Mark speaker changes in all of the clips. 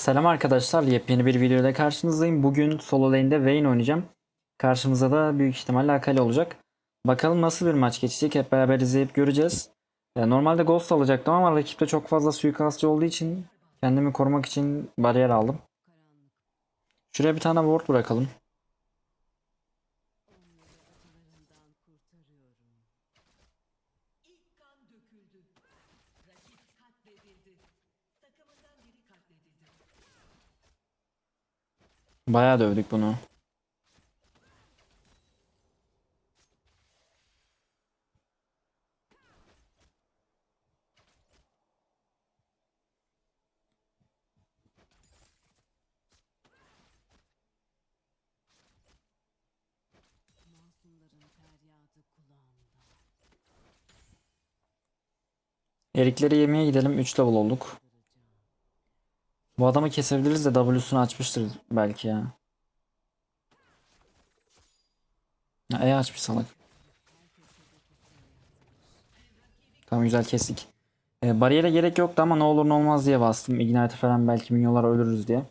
Speaker 1: Selam arkadaşlar, yepyeni bir videoda karşınızdayım. Bugün solo lane'de Vayne oynayacağım. Karşımıza da büyük ihtimalle Akali olacak. Bakalım nasıl bir maç geçecek hep beraber izleyip göreceğiz. Normalde Ghost alacaktım ama rakipte çok fazla suikastçı olduğu için kendimi korumak için bariyer aldım. Şuraya bir tane ward bırakalım. Bayağı dövdük bunu. Erikleri yemeye gidelim. 3 level olduk. Bu adamı kesebiliriz de W'sunu açmıştır belki ya. Ha, E açmış salak. Tamam güzel kestik. E, bariyere gerek yoktu ama ne olur ne olmaz diye bastım. Ignite falan belki minyonlar ölürüz diye.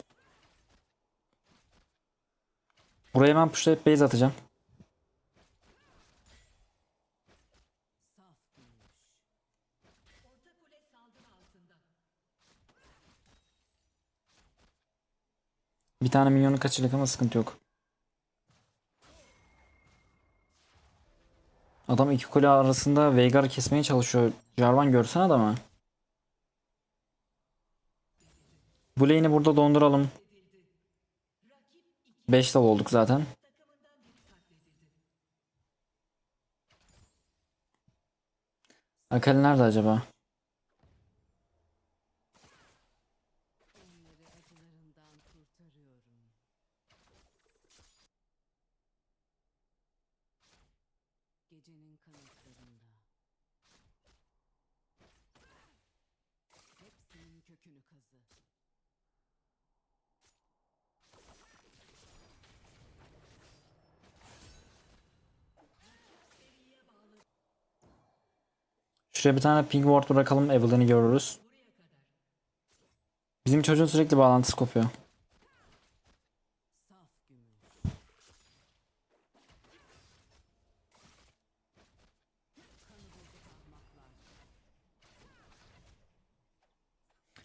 Speaker 1: Buraya hemen pushlayıp base atacağım. Bir tane minyonu kaçırdık ama sıkıntı yok. Adam iki kule arasında Veigar'ı kesmeye çalışıyor. Jarvan görsen adamı. Bu lane'i burada donduralım. 5 level olduk zaten. Akali nerede acaba?
Speaker 2: Acılarından kurtarıyorum. Gecenin kanatlarında. Hepsinin kökünü kazı.
Speaker 1: Şuraya bir tane ping ward bırakalım. Evelyn'i görürüz. Bizim çocuğun sürekli bağlantısı kopuyor.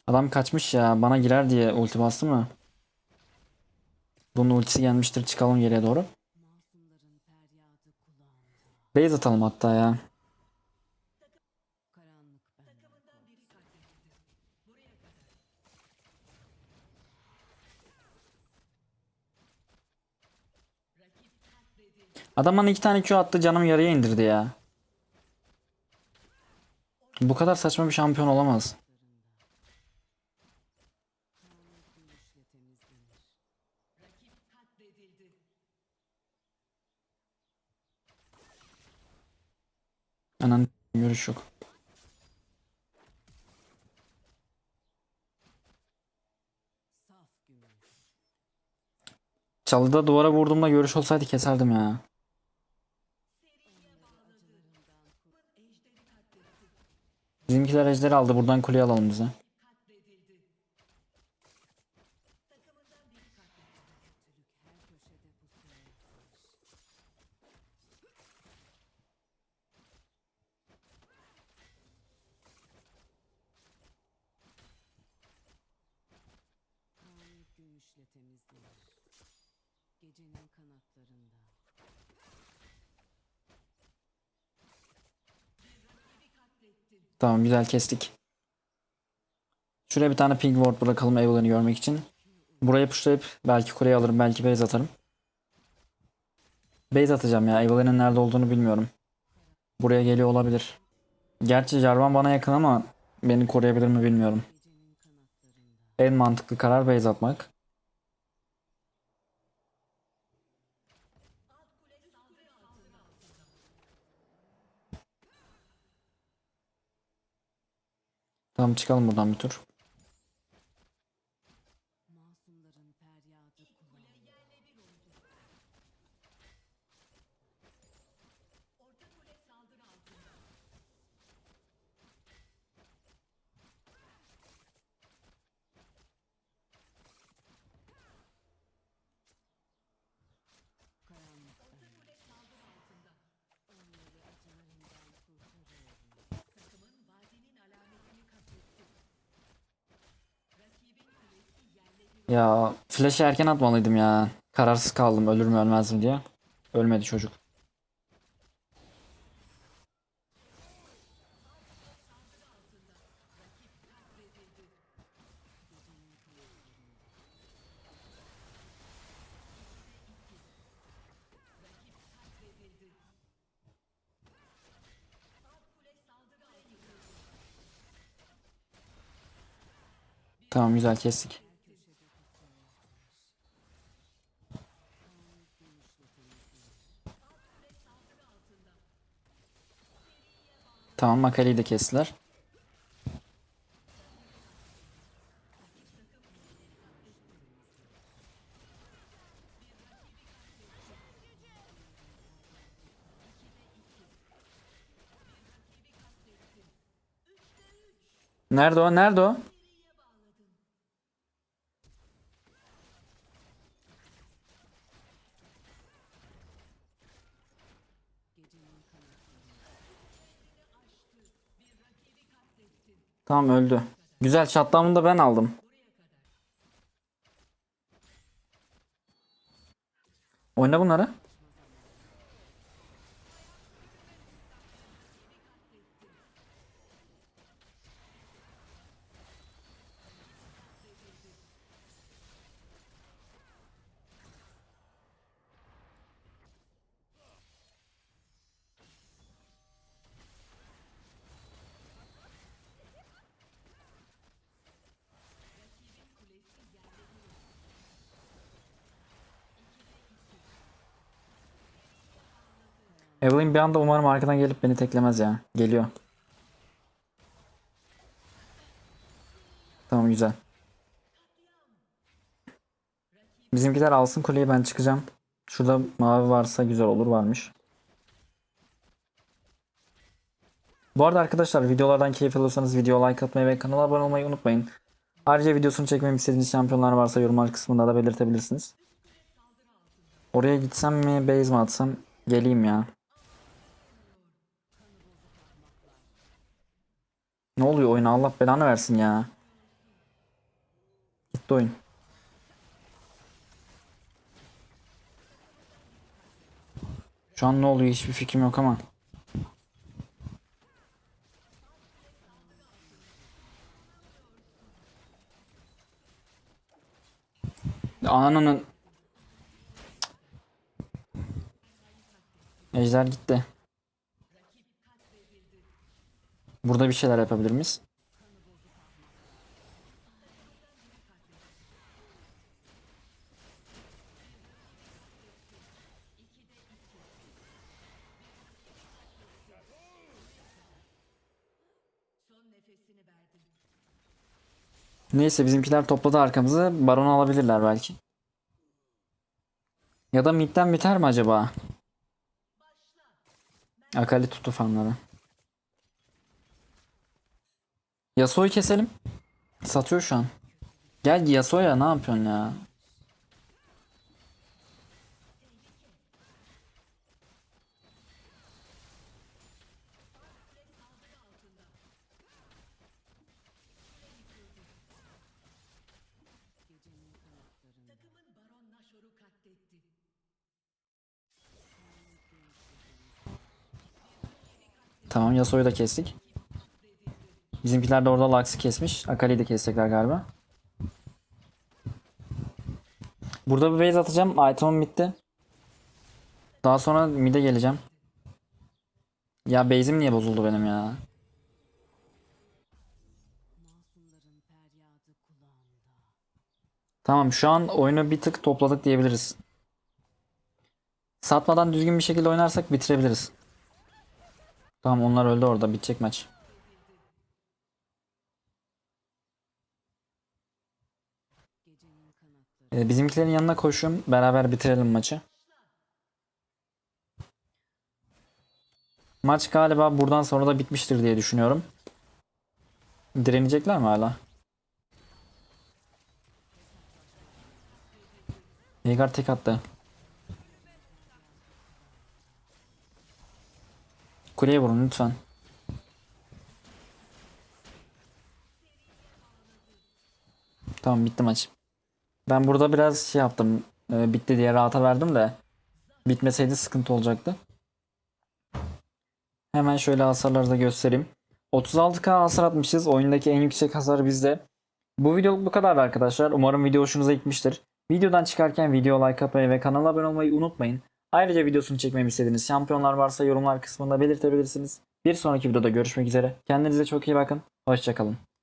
Speaker 1: Adam kaçmış ya. Bana girer diye ulti bastı mı? Bunun ultisi gelmiştir. Çıkalım geriye doğru. Base atalım hatta ya. Adam bana iki tane Q attı. Canımı yarıya indirdi ya. Bu kadar saçma bir şampiyon olamaz. Anan görüş yok. Çalıda duvara vurduğumda görüş olsaydı keserdim ya. Bizimkiler ejderi aldı. Buradan kuleyi alalım bize.
Speaker 2: Kötülük her
Speaker 1: Tamam güzel kestik. Şuraya bir tane ping ward bırakalım Evelyn'i görmek için. Buraya pushlayıp belki kuleyi alırım. Belki base atarım. Base atacağım ya. Evelyn'in nerede olduğunu bilmiyorum. Buraya geliyor olabilir. Gerçi Jarvan bana yakın ama beni koruyabilir mi bilmiyorum. En mantıklı karar base atmak. Tamam çıkalım buradan bir tur. Ya flash'ı erken atmalıydım ya. Kararsız kaldım ölür mü ölmez mi diye. Ölmedi çocuk. Tamam güzel kestik. Tamam Makali'yi de kestiler. Nerede o? Nerede o? Tamam öldü. Güzel shutdown'u da ben aldım. Oyna bunları. Evelyn bir anda umarım arkadan gelip beni teklemez ya. Geliyor. Tamam güzel. Bizimkiler alsın kuleyi ben çıkacağım. Şurada mavi varsa güzel olur varmış. Bu arada arkadaşlar videolardan keyif alıyorsanız video like atmayı ve kanala abone olmayı unutmayın. Ayrıca videosunu çekmemi istediğiniz şampiyonlar varsa yorumlar kısmında da belirtebilirsiniz. Oraya gitsem mi base mi atsam geleyim ya. Ne oluyor oyuna Allah belanı versin ya. Gitti oyun. Şu an ne oluyor hiçbir fikrim yok ama. Ananın Ejder gitti. Burada bir şeyler yapabilir miyiz? Neyse bizimkiler topladı arkamızı. Baron alabilirler belki. Ya da midden biter mi acaba? Akali tuttu fanları. Yasuo'yu keselim. Satıyor şu an. Gel Yasuo'ya ne yapıyorsun ya? Tamam Yasuo'yu da kestik. Bizimkiler de orada Lux'ı kesmiş. Akali'yi de kesecekler galiba. Burada bir base atacağım. Item'ım bitti. Daha sonra mid'e geleceğim. Ya base'im niye bozuldu benim ya? Tamam şu an oyunu bir tık topladık diyebiliriz. Satmadan düzgün bir şekilde oynarsak bitirebiliriz. Tamam onlar öldü orada. Bitecek maç.
Speaker 2: Gecenin kanatları.
Speaker 1: Ee, bizimkilerin yanına koşuyorum. Beraber bitirelim maçı. Maç galiba buradan sonra da bitmiştir diye düşünüyorum. Direnecekler mi hala? Veigar tek attı. Kuleye vurun lütfen. Tamam bitti maç. Ben burada biraz şey yaptım. e, bitti diye rahata verdim de. Bitmeseydi sıkıntı olacaktı. Hemen şöyle hasarları da göstereyim. 36k hasar atmışız. Oyundaki en yüksek hasar bizde. Bu videoluk bu kadar arkadaşlar. Umarım video hoşunuza gitmiştir. Videodan çıkarken video like atmayı ve kanala abone olmayı unutmayın. Ayrıca videosunu çekmemi istediğiniz şampiyonlar varsa yorumlar kısmında belirtebilirsiniz. Bir sonraki videoda görüşmek üzere. Kendinize çok iyi bakın. Hoşçakalın.